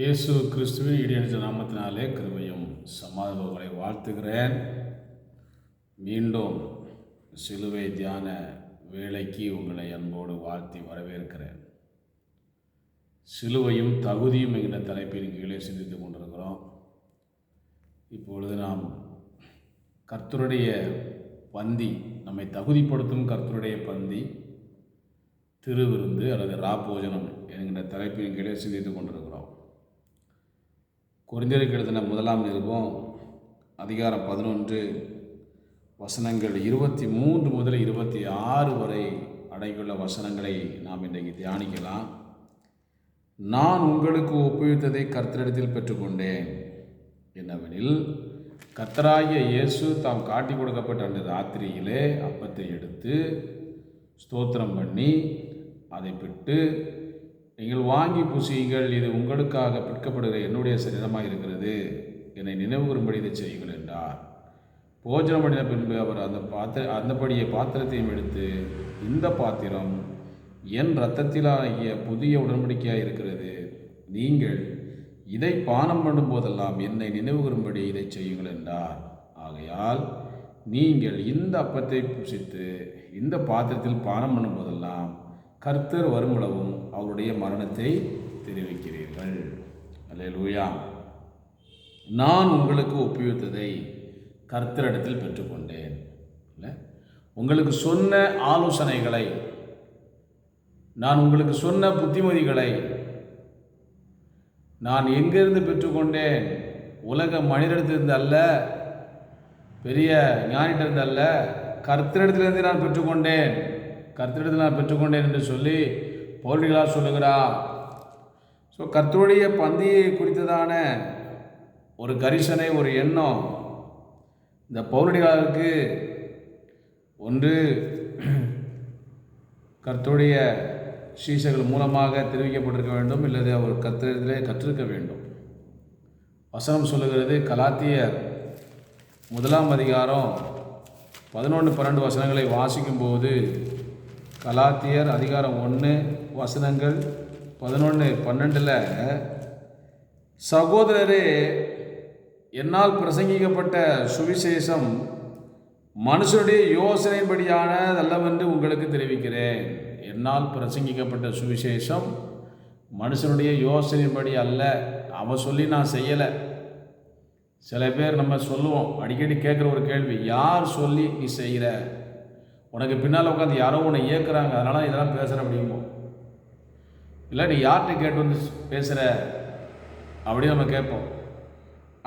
இயேசு கிறிஸ்துவின் இடியடித்த நாமத்தினாலே கிருபையும் சமாதானங்களை வாழ்த்துகிறேன். மீண்டும் சிலுவை தியான வேலைக்கு உங்களை அன்போடு வாழ்த்தி வரவேற்கிறேன். சிலுவையும் தகுதியும் என்கிற தலைப்பின் கீழே சிந்தித்து கொண்டிருக்கிறோம். இப்பொழுது நாம் கர்த்தருடைய பந்தி நம்மை தகுதிப்படுத்தும் கர்த்தருடைய பந்தி திருவிருந்து அல்லது ராபோஜனம் என்கிற தலைப்பின் கீழே சிந்தித்து கொண்டிருக்கிறோம். குறிஞ்சருக்கு எழுதின முதலாம் நிருபம் அதிகாரம் பதினொன்று வசனங்கள் இருபத்தி மூன்று முதல் இருபத்தி ஆறு வரை அடங்கியுள்ள வசனங்களை நாம் இன்றைக்கு தியானிக்கலாம். நான் உங்களுக்கு ஒப்புவித்ததை கர்த்தரிடத்தில் பெற்றுக்கொண்டேன். என்னவெனில் கத்தராய இயேசு தாம் காட்டி கொடுக்கப்பட்ட அந்த ராத்திரியிலே அப்பத்தை எடுத்து ஸ்தோத்திரம் பண்ணி அதை பிட்டு நீங்கள் வாங்கி பூசியுங்கள் இது உங்களுக்காக பிற்கப்படுகிற என்னுடைய சரீரமாக இருக்கிறது. என்னை நினைவுகூறும்படி இதை செய்யுங்கள் என்றார். போஜனம் பண்ணின பின்பு அவர் அந்த பாத்திர அந்தபடியே பாத்திரத்தையும் எடுத்து இந்த பாத்திரம் என் இரத்தத்திலாகிய புதிய உடன்படிக்கையாக இருக்கிறது. நீங்கள் இதை பானம் பண்ணும்போதெல்லாம் என்னை நினைவுகூறும்படி இதை செய்யுங்கள் என்றார். ஆகையால் நீங்கள் இந்த அப்பத்தை புசித்து இந்த பாத்திரத்தில் பானம் பண்ணும்போதெல்லாம் கர்த்தர் வருமளவும் அவருடைய மரணத்தை தெரிவிக்கிறீர்கள். அல்லேலூயா. நான் உங்களுக்கு ஒப்புவித்ததை கர்த்தரிடத்தில் பெற்றுக்கொண்டேன். இல்லை? உங்களுக்கு சொன்ன ஆலோசனைகளை நான் உங்களுக்கு சொன்ன புத்திமதிகளை நான் எங்கிருந்து பெற்றுக்கொண்டேன்? உலக மனிதரிடத்திலிருந்து அல்ல பெரிய ஞானிட்டிருந்து அல்ல கர்த்தரிடத்திலிருந்து நான் பெற்றுக்கொண்டேன். கர்த்தரிடத்தில் நான் பெற்றுக்கொண்டேன் என்று சொல்லி பௌர்ணிகளார் சொல்லுகிறார். ஸோ கர்த்தருடைய பந்தியை குறித்ததான ஒரு கரிசனை ஒரு எண்ணம் இந்த பௌர்ணிகளாருக்கு ஒன்று. கர்த்தருடைய சீசர்கள் மூலமாக தெரிவிக்கப்பட்டிருக்க வேண்டும் இல்லது அவர் கத்திரத்திலே கற்றிருக்க வேண்டும். வசனம் சொல்லுகிறது கலாத்தியர் முதலாம் அதிகாரம் பதினொன்று பன்னெண்டு வசனங்களை வாசிக்கும்போது கலாத்தியர் அதிகாரம் ஒன்று வசனங்கள் பதினொன்று பன்னெண்டில் சகோதரரே என்னால் பிரசங்கிக்கப்பட்ட சுவிசேஷம் மனுஷனுடைய யோசனைப்படியானதல்லவென்று உங்களுக்கு தெரிவிக்கிறேன். என்னால் பிரசங்கிக்கப்பட்ட சுவிசேஷம் மனுஷனுடைய யோசனைப்படி அல்ல. அவன் சொல்லி நான் செய்யலை. சில பேர் நம்ம சொல்லுவோம். அடிக்கடி கேட்குற ஒரு கேள்வி யார் சொல்லி நீ செய்கிற உனக்கு பின்னால் உட்காந்து யாரோ உன்னை இயக்குறாங்க அதனால் இதெல்லாம் பேசுகிற அப்படிங்குவோம் இல்லை நீ யார்கிட்ட கேட்டு வந்து பேசுகிற அப்படின்னு நம்ம கேட்போம்.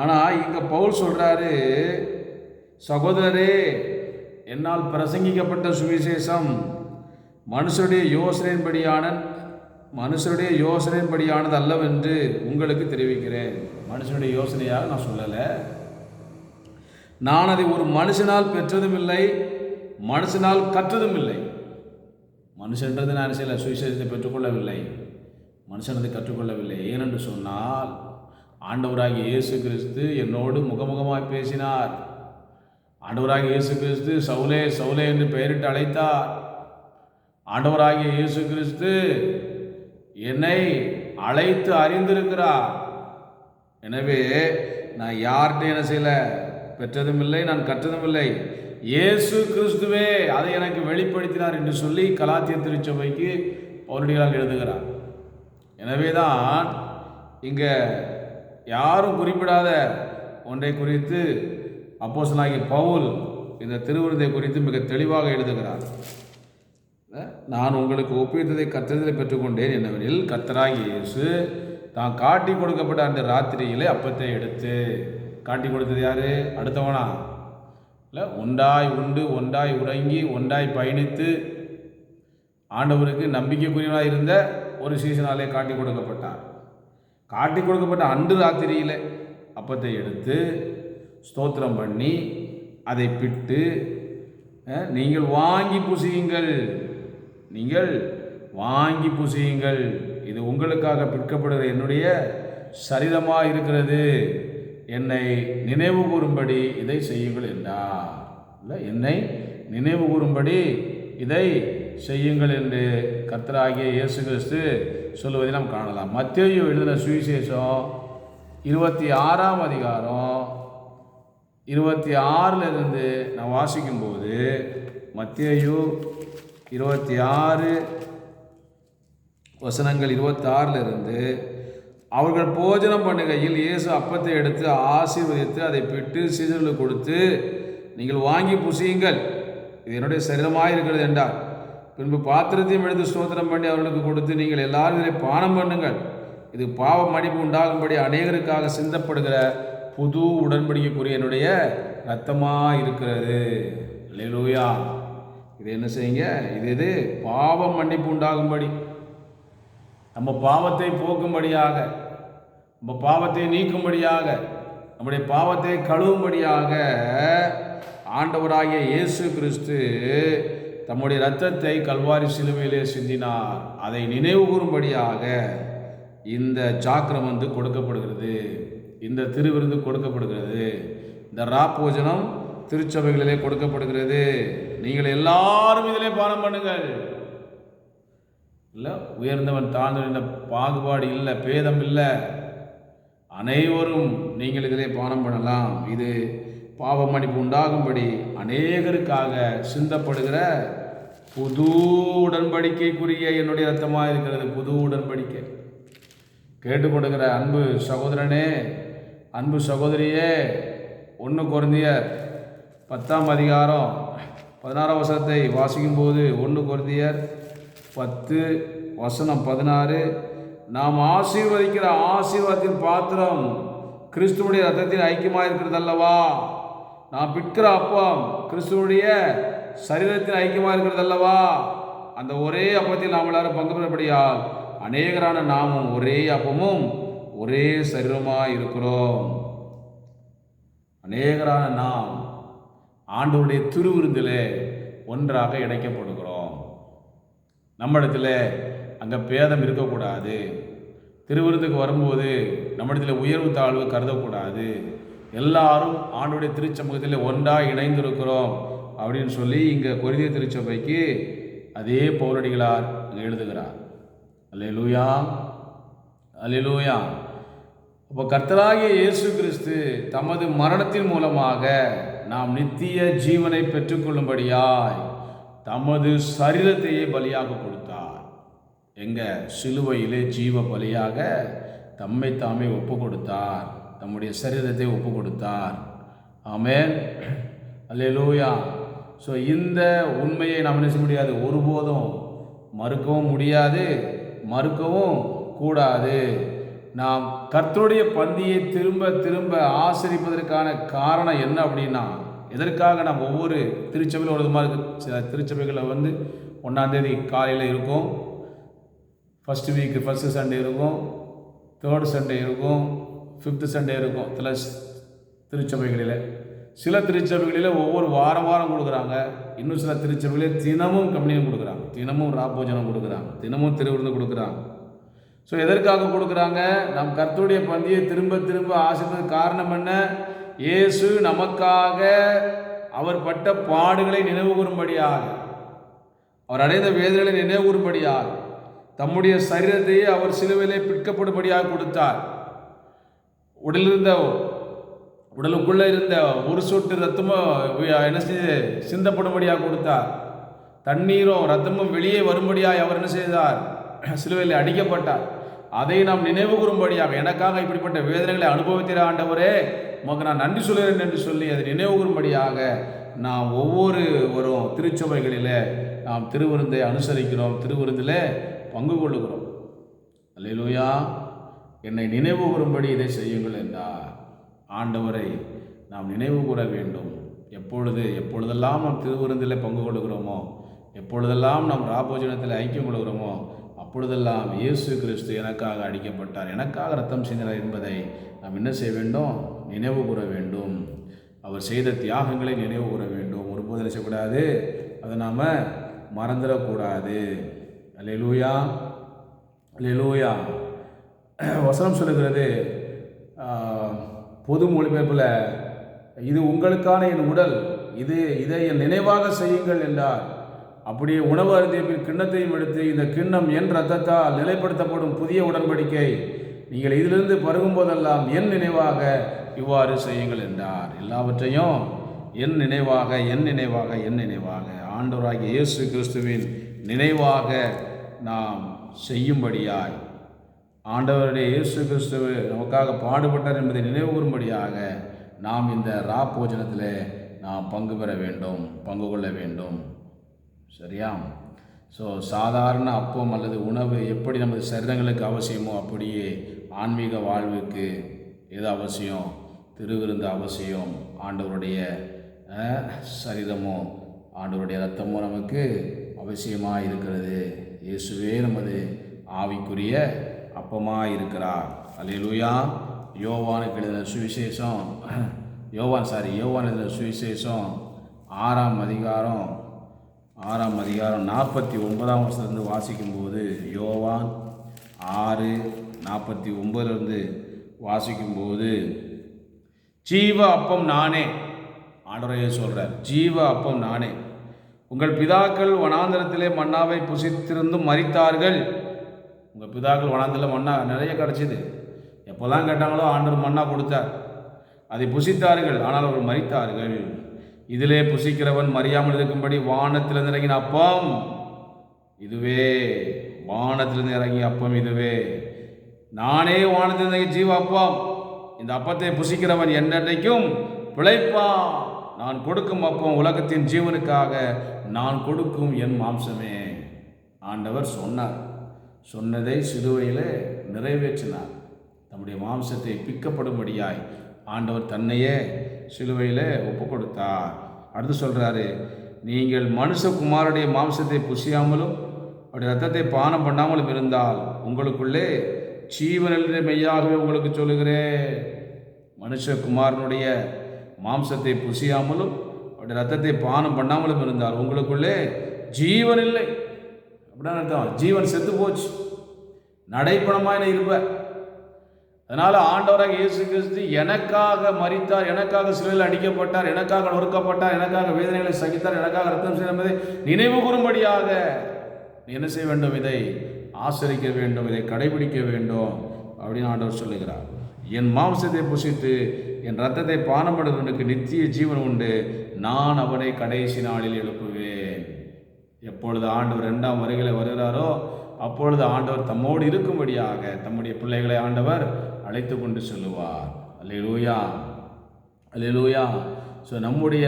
ஆனால் இங்கே பவுல் சொல்கிறாரு சகோதரரே என்னால் பிரசங்கிக்கப்பட்ட சுவிசேஷம் மனுஷருடைய யோசனையின்படியான மனுஷருடைய யோசனையின்படியானது அல்லவென்று உங்களுக்கு தெரிவிக்கிறேன். மனுஷனுடைய யோசனையாக நான் சொல்லலை. நான் அதை ஒரு மனுஷனால் பெற்றதும் இல்லை மனுஷனால் கற்றதும் இல்லை. மனுஷன்றது நான் சில சுவிசேஷத்தை பெற்றுக்கொள்ளவில்லை. மனுஷனது கற்றுக்கொள்ளவில்லை. ஏனென்று சொன்னால் ஆண்டவராகிய இயேசு கிறிஸ்து என்னோடு முகமுகமாக பேசினார். ஆண்டவராகிய இயேசு கிறிஸ்து சவுலே சவுலே என்று பெயரிட்டு அழைத்தார். ஆண்டவராகிய இயேசு கிறிஸ்து என்னை அழைத்து அறிந்திருக்கிறார். எனவே நான் யார்கிட்ட என்ன செய்யலை? பெற்றதும் இல்லை நான் கற்றதும் இல்லை. இயேசு கிறிஸ்துவே அதை எனக்கு வெளிப்படுத்தினார் என்று சொல்லி கலாத்திய திருச்சபைக்கு பௌரடிகளால் எழுதுகிறார். எனவே தான் இங்கே யாரும் குறிப்பிடாத ஒன்றை குறித்து அப்போசனாகிய பவுல் இந்த திருவிருந்தை குறித்து மிக தெளிவாக எழுதுகிறார். நான் உங்களுக்கு ஒப்பித்ததை கத்திரத்தில் பெற்றுக்கொண்டேன் என்னவெனில் கத்தராகி இயேசு தான் காட்டி கொடுக்கப்பட்ட அந்த ராத்திரியிலே அப்பத்தை எடுத்து காட்டி கொடுத்தது யார்? அடுத்தவனா? இல்லை ஒன்றாய் உண்டு ஒன்றாய் உறங்கி ஒன்றாய் பயணித்து ஆண்டவருக்கு நம்பிக்கைக்குரியவனாக இருந்த ஒரு சீசனாலே காட்டி கொடுக்கப்பட்டார் காட்டி கொடுக்கப்பட்ட அன்று ராத்திரியில் அப்பத்தை எடுத்து ஸ்தோத்திரம் பண்ணி அதை பிட்டு நீங்கள் வாங்கி புசியுங்கள் நீங்கள் வாங்கி புசியுங்கள். இது உங்களுக்காக பிற்கப்படுகிற என்னுடைய சரீரமாக இருக்கிறது என்னை நினைவு கூறும்படி இதை செய்யுங்கள் என்றார். இல்லை என்னை நினைவு கூறும்படி இதை செய்யுங்கள் என்று கர்த்தராகிய இயேசு கிறிஸ்து சொல்லுவதை நாம் காணலாம். மத்தியோ எழுதின சுவிசேஷம் இருபத்தி ஆறாம் அதிகாரம் இருபத்தி ஆறிலிருந்து நான் வாசிக்கும்போது மத்தியு இருபத்தி ஆறு வசனங்கள் இருபத்தாறில் இருந்து அவர்கள் போஜனம் பண்ணுகையில் இயேசு அப்பத்தை எடுத்து ஆசீர்வதித்து அதை பெற்று சீசர்களுக்கு கொடுத்து நீங்கள் வாங்கி புசியுங்கள். இது என்னுடைய சரீரமாக இருக்கிறது என்றார். பின்பு பாத்திரத்தையும் எடுத்து ஸ்தோத்திரம் பண்ணி அவர்களுக்கு கொடுத்து நீங்கள் எல்லாரும் இதை பானம் பண்ணுங்கள். இது பாவ மன்னிப்பு உண்டாகும்படி அநேகருக்காக சிந்தப்படுகிற புது உடன்படிக்கைக்குரிய என்னுடைய ரத்தமாக இருக்கிறது. லூயா இது என்ன செய்யுங்க? இது இது பாவம் மன்னிப்பு உண்டாகும்படி. நம்ம பாவத்தை போக்கும்படியாக நம்ம பாவத்தை நீக்கும்படியாக நம்முடைய பாவத்தை கழுவும்படியாக ஆண்டவராகிய இயேசு கிறிஸ்து தம்முடைய இரத்தத்தை கல்வாரி சிலுவையிலே சிந்தினார். அதை நினைவு கூறும்படியாக இந்த சாக்கரம் வந்து கொடுக்கப்படுகிறது. இந்த திருவிருந்து கொடுக்கப்படுகிறது. இந்த ராப்போஜனம் திருச்சபைகளிலே கொடுக்கப்படுகிறது. நீங்கள் எல்லாரும் இதிலே பானம் பண்ணுங்கள். இல்லை உயர்ந்தவன் தாழ்ந்தவன் பாகுபாடு இல்லை பேதம் இல்லை. அனைவரும் நீங்கள் இதிலே பானம் பண்ணலாம். இது பாவ மன்னிப்பு உண்டாகும்படி அநேகருக்காக சிந்தப்படுகிற புது உடன்படிக்கைக்குரிய என்னுடைய ரத்தமாக இருக்கிறது புது உடன்படிக்கை. கேட்டுக்கொடுக்கிற அன்பு சகோதரனே அன்பு சகோதரியே ஒன்று குறைந்திய பத்தாம் அதிகாரம் பதினாறாம் வசனத்தை வாசிக்கும்போது ஒன்று குறைந்தியர் பத்து வசனம் பதினாறு. நாம் ஆசீர்வதிக்கிற ஆசீர்வாதத்தின் பாத்திரம் கிறிஸ்துவனுடைய ரத்தத்தின் ஐக்கியமாக இருக்கிறது அல்லவா நாம் பிற்கிற அப்பம் கிறிஸ்துவனுடைய சரீரத்தின் ஐக்கியமாக இருக்கிறது அல்லவா அந்த ஒரே அப்பத்தில் நாம் எல்லாரும் பங்கு பெறப்படியால் அநேகரான நாமும் ஒரே அப்பமும் ஒரே சரீரமாக இருக்கிறோம். அநேகரான நாம் ஆண்டவருடைய திருவிருந்திலே ஒன்றாக இணைக்கப்படுகிறோம். நம்மிடத்தில் அங்கே பேதம் இருக்கக்கூடாது. திருவிருந்துக்கு வரும்போது நம்மிடத்தில் உயர்வு தாழ்வு கருதக்கூடாது. எல்லாரும் ஆண்டுடைய திருச்சமூகத்தில் ஒன்றாக இணைந்திருக்கிறோம் அப்படின்னு சொல்லி இங்கே கொரிதிய திருச்சபைக்கு அதே பௌரடிகளார் எழுதுகிறார். அல்லே லூயா லூயா அப்போ கர்த்தராகிய இயேசு கிறிஸ்து தமது மரணத்தின் மூலமாக நாம் நித்திய ஜீவனை பெற்றுக்கொள்ளும்படியாய் தமது சரீரத்தையே பலியாக கொடுத்தார். எங்க சிலுவையிலே ஜீவ பலியாக தம்மை தாமே ஒப்பு கொடுத்தார். தம்முடைய சரீரத்தை ஒப்பு கொடுத்தார். ஆமேன். அல்லேலூயா. ஸோ இந்த உண்மையை நாம் நினைச்ச முடியாது? ஒருபோதும் மறுக்கவும் முடியாது மறுக்கவும் கூடாது. நாம் கர்த்தருடைய பந்தியை திரும்ப திரும்ப ஆசரிப்பதற்கான காரணம் என்ன அப்படின்னா எதற்காக நாம் ஒவ்வொரு திருச்சபையில் ஒரு மாதிரி சில திருச்சபைகளில் வந்து ஒன்றாந்தேதி காலையில் இருக்கும். ஃபஸ்ட்டு வீக்கு ஃபஸ்ட்டு சண்டே இருக்கும். தேர்டு சண்டே இருக்கும். ஃபிஃப்த்து சண்டே இருக்கும். சில திருச்சபைகளில். சில திருச்சபைகளில் ஒவ்வொரு வாரம் வாரம் கொடுக்குறாங்க. இன்னும் சில திருச்சபைகளில் தினமும் கம்யூனியம் கொடுக்குறாங்க. தினமும் ராபோஜனம் கொடுக்குறாங்க. தினமும் திருவிருந்து கொடுக்குறாங்க. ஸோ எதற்காக கொடுக்குறாங்க? நம் கர்த்தருடைய பந்தியை திரும்ப திரும்ப ஆசிரியது காரணம் என்ன? இயேசு நமக்காக அவர் பட்ட பாடுகளை நினைவு கூறும்படியாக அவர் அடைந்த வேதனைகளை நினைவு கூறும்படியாக தம்முடைய சரீரத்தையே அவர் சிலுவையிலே பிற்கப்படும்படியாக கொடுத்தார். உடலிருந்த உடலுக்குள்ளே இருந்த ஒரு சொட்டு ரத்தமும் என்ன செய்து சிந்தப்படும்படியாக கொடுத்தார். தண்ணீரும் ரத்தமும் வெளியே வரும்படியாக அவர் என்ன செய்தார்? சிலுவையில் அடிக்கப்பட்டார். அதை நாம் நினைவு கூறும்படியாக எனக்காக இப்படிப்பட்ட வேதனைகளை அனுபவித்திர ஆண்டவரே உமக்கு நான் நன்றி சொல்கிறேன் என்று சொல்லி அதை நினைவு கூறும்படியாக நாம் ஒவ்வொரு வரும் திருச்சபைகளில் நாம் திருவிருந்தை அனுசரிக்கிறோம் திருவிருந்தில் பங்கு கொள்ளுகிறோம். அல்லையிலூயா என்னை நினைவு கூறும்படி இதை செய்யுங்கள் என்றார். ஆண்டவரை நாம் நினைவு கூற வேண்டும். எப்பொழுது எப்பொழுதெல்லாம் நாம் திருவிருந்தில் பங்கு கொள்கிறோமோ எப்பொழுதெல்லாம் நாம் ராபோஜனத்தில் ஐக்கியம் கொள்கிறோமோ அப்பொழுதெல்லாம் இயேசு கிறிஸ்து எனக்காக அடிக்கப்பட்டார். எனக்காக ரத்தம் செய்தார் என்பதை நாம் என்ன செய்ய வேண்டும்? நினைவு கூற வேண்டும். அவர் செய்த தியாகங்களை நினைவு கூற வேண்டும். ஒருபோதும் என்ன செய்யக்கூடாது? அதை நாம் மறந்துடக்கூடாது. லெலூயா லெலூயா வசனம் சொல்லுகிறது பொது மொழிபெயர்ப்பில் இது உங்களுக்கான என் உடல் இது இதை என் நினைவாக செய்யுங்கள் என்றார். அப்படியே உணவு அருந்திய பின் கிண்ணத்தையும் எடுத்து இந்த கிண்ணம் என் ரத்தத்தால் நிலைப்படுத்தப்படும் புதிய உடன்படிக்கை. நீங்கள் இதிலிருந்து பருகும் போதெல்லாம் என் நினைவாக இவ்வாறு செய்யுங்கள் என்றார். எல்லாவற்றையும் என் நினைவாக என் நினைவாக என் நினைவாக. ஆண்டவராகிய இயேசு கிறிஸ்துவின் நினைவாக நாம் செய்யும்படியாய். ஆண்டவருடைய இயேசு கிறிஸ்துவ நமக்காக பாடுபட்டார் என்பதை நினைவு கூறும்படியாக நாம் இந்த ரா போஜனத்தில் நாம் பங்கு பெற வேண்டும் பங்கு கொள்ள வேண்டும். சரியா ஸோ சாதாரண அப்பம் அல்லது உணவு எப்படி நமது சரீரங்களுக்கு அவசியமோ அப்படியே ஆன்மீக வாழ்வுக்கு எது அவசியம்? திருவிருந்து அவசியம். ஆண்டவருடைய சரீரமோ ஆண்டவருடைய ரத்தமோ நமக்கு அவசியமாக இருக்கிறது. இயேசுவே நமது ஆவிக்குரிய அப்பமாக இருக்கிறார். அல்லேலூயா. யோவானுக்கு எழுதின சுவிசேஷம் யோவான் சாரி யோவான் எழுதின சுவிசேஷம் ஆறாம் அதிகாரம் ஆறாம் அதிகாரம் நாற்பத்தி ஒன்பதாம் வருஷத்துலேருந்து வாசிக்கும்போது யோவான் ஆறு நாற்பத்தி ஒன்பதுலேருந்து வாசிக்கும்போது ஜீவ அப்பம் நானே ஆண்டவரையே சொல்கிறார் ஜீவ அப்பம் நானே. உங்கள் பிதாக்கள் வனாந்திரத்திலே மன்னாவை புசித்திருந்தும் மறித்தார்கள் உங்கள் பிதாக்கள் வனாந்தரில் மன்னா நிறைய கிடச்சிது. எப்போல்லாம் கேட்டாங்களோ ஆண்டவர் மன்னா கொடுத்தார். அதை புசித்தார்கள் ஆனால் அவர் மறித்தார்கள் இதிலே புசிக்கிறவன் மறியாமல் இருக்கும்படி வானத்திலிருந்து இறங்கின அப்பம் இதுவே. வானத்திலிருந்து இறங்கிய அப்பம் இதுவே. நானே வானத்திலிருந்து இறங்கிய ஜீவ அப்பம். இந்த அப்பத்தை புசிக்கிறவன் என்னென்றைக்கும் பிழைப்பான். நான் கொடுக்கும் அப்பம் உலகத்தின் ஜீவனுக்காக நான் கொடுக்கும் என் மாம்சமே. ஆண்டவர் சொன்னார். சொன்னதை சிறுவையில் நிறைவேற்றினார். தம்முடைய மாம்சத்தை பிக்கப்படும்படியாய் ஆண்டவர் தன்னையே சிலுவையில் ஒப்பு கொடுத்தார் அடுத்து சொல்கிறாரு நீங்கள் மனுஷகுமாருடைய மாம்சத்தை புசியாமலும் அவருடைய ரத்தத்தை பானம் பண்ணாமலும் இருந்தால் உங்களுக்குள்ளே ஜீவனில் மெய்யாகவே உங்களுக்கு சொல்லுகிறேன். மனுஷகுமாரனுடைய மாம்சத்தை புசியாமலும் அவருடைய ரத்தத்தை பானம் பண்ணாமலும் இருந்தால் உங்களுக்குள்ளே ஜீவன் இல்லை. அப்படின்னு அர்த்தம் ஜீவன் செத்து போச்சு. நடைப்பணமாக இருப்பேன் அதனால் ஆண்டவராக இயேசு கிறிஸ்து எனக்காக மறித்தார் எனக்காக சிலையில் அடிக்கப்பட்டார் எனக்காக நொறுக்கப்பட்டார் எனக்காக வேதனைகளை சகித்தார் எனக்காக ரத்தம் செய்ய என்பதை நினைவு கூறும்படியாக என்ன செய்ய வேண்டும்? இதை ஆசரிக்க வேண்டும் இதை கடைபிடிக்க வேண்டும் அப்படின்னு ஆண்டவர் சொல்லுகிறார். என் மாம்சத்தை புசித்து என் ரத்தத்தை பானப்படுவனுக்கு நித்திய ஜீவன் உண்டு. நான் அவனை கடைசி நாளில் எழுப்புவேன். எப்பொழுது ஆண்டவர் இரண்டாம் வருகையில் வருகிறாரோ அப்பொழுது ஆண்டவர் தம்மோடு இருக்கும்படியாக தம்முடைய பிள்ளைகளை ஆண்டவர் அழைத்து கொண்டு செல்லுவார். அல்லூயா அல்லூயா ஸோ நம்முடைய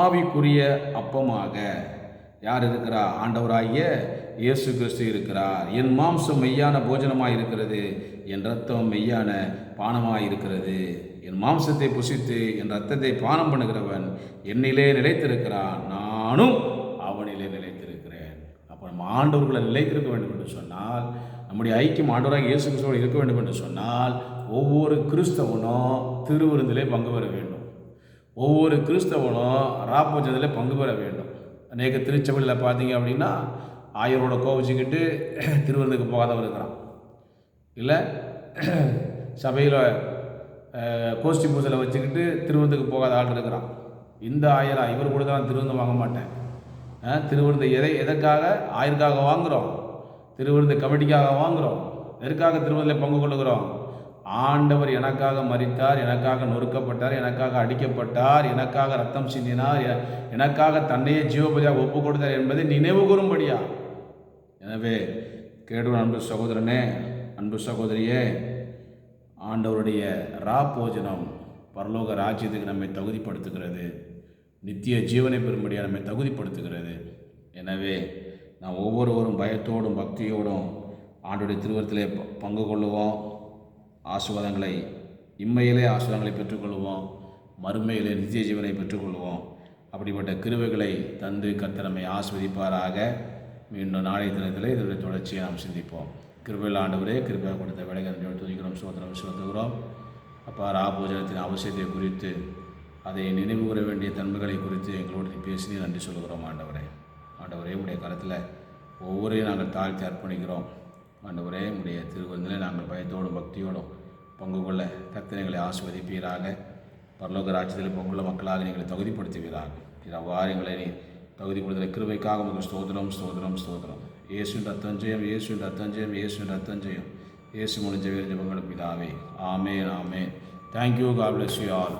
ஆவிக்குரிய அப்பமாக யார் இருக்கிறா? ஆண்டவராகிய இயேசு கிறிஸ்து இருக்கிறார். என் மாம்சம் மெய்யான போஜனமாக இருக்கிறது என் ரத்தம் மெய்யான பானமாக இருக்கிறது. என் மாம்சத்தை புசித்து என் ரத்தத்தை பானம் பண்ணுகிறவன் என்னிலே நிலைத்திருக்கிறான். நானும் அவனிலே நிலைத்திருக்கிறேன் அப்போ நம்ம ஆண்டவர்களை நிலைத்திருக்க வேண்டும் என்று சொன்னால் நம்முடைய ஐக்கியம் ஆண்டவராக இயேசு கிறிஸ்துவோடு இருக்க வேண்டும் என்று சொன்னால் ஒவ்வொரு கிறிஸ்தவனும் திருவிருந்திலே பங்கு பெற வேண்டும். ஒவ்வொரு கிறிஸ்தவனும் ராப்போஜனத்தில் பங்கு பெற வேண்டும். அநேக திருச்சபையில் பார்த்தீங்க அப்படின்னா ஆயரோட கோவிச்சுக்கிட்டு திருவிருந்துக்கு போகாதவன் இருக்கிறான். இல்லை சபையில் கோஷ்டி பூசலை வச்சுக்கிட்டு திருவிருந்துக்கு போகாத ஆள் இருக்கிறான். இந்த ஆயரா இவர் கூட தான் திருவிருந்து வாங்க மாட்டேன். திருவிருந்தை எதை எதற்காக? ஆயருக்காக வாங்குகிறோம் திருவிருந்தை கமிட்டிக்காக வாங்குகிறோம் எதற்காக திருவிருந்தில் பங்கு கொள்ளுகிறோம்? ஆண்டவர் எனக்காக மறித்தார் எனக்காக நொறுக்கப்பட்டார் எனக்காக அடிக்கப்பட்டார் எனக்காக ரத்தம் சிந்தினார் எனக்காக தன்னையே ஜீவபதியாக ஒப்பு கொடுத்தார் என்பதை நினைவு கூறும்படியா? எனவே கேடு அன்பு சகோதரனே அன்பு சகோதரியே ஆண்டவருடைய ரா போஜனம் பரலோக ராஜ்யத்துக்கு நம்மை தகுதிப்படுத்துகிறது. நித்திய ஜீவனை பெறும்படியாக நம்மை தகுதிப்படுத்துகிறது. எனவே நாம் ஒவ்வொருவரும் பயத்தோடும் பக்தியோடும் ஆண்டுடைய திருவரத்திலே ப- பங்கு கொள்ளுவோம். ஆசீர்வாதங்களை இம்மையிலே ஆசுவாதங்களை பெற்றுக்கொள்வோம். மறுமையிலே நித்திய ஜீவனை பெற்றுக்கொள்வோம். அப்படிப்பட்ட கிருவைகளை தந்து கர்த்தரமை ஆஸ்வதிப்பாராக. மீண்டும் நாளைய தினத்தில் இதனுடைய தொடர்ச்சியை நாம் சிந்திப்போம். கிருபையில் ஆண்டவரே கிருபையாக கொடுத்த வேலைகள் துதிக்கிறோம் சோதனம் சுமத்துகிறோம் அப்பா ராபோஜனத்தின் அவசியத்தை குறித்து அதை நினைவு கூற வேண்டிய தன்மைகளை குறித்து எங்களோடு நீ பேசி நன்றி சொல்கிறோம் ஆண்டவரே. ஆண்டவரே உடைய கருத்தில் ஒவ்வொரையும் நாங்கள் தாழ்த்தி அர்ப்பணிக்கிறோம். ஆண்டவரே உடைய திருவந்திலே நாங்கள் பயத்தோடும் பக்தியோடும் பங்கு கொள்ள கத்தனைகளை ஆஸ்வதிப்பீராக பரலோக ராஜ்யத்தில் பங்குள்ள மக்களாக எங்களை தகுதிப்படுத்துவீராக. அவ்வாறு எங்களை நீ தகுதிப்படுத்துகிற கிருவைக்காக உங்களுக்கு ஸ்தோத்திரம் ஸ்தோத்திரம் ஸ்தோத்திரம். இயேசுவின் ரத்தம் ஜெயம் இயேசுவின் ரத்தம் ஜெயம் இயேசுவின் ரத்தம் ஜெயம் இயேசு முடிஞ்ச வேறு ஜபங்களுக்கு இதாவே. ஆமேன் ஆமேன். Thank you God bless you all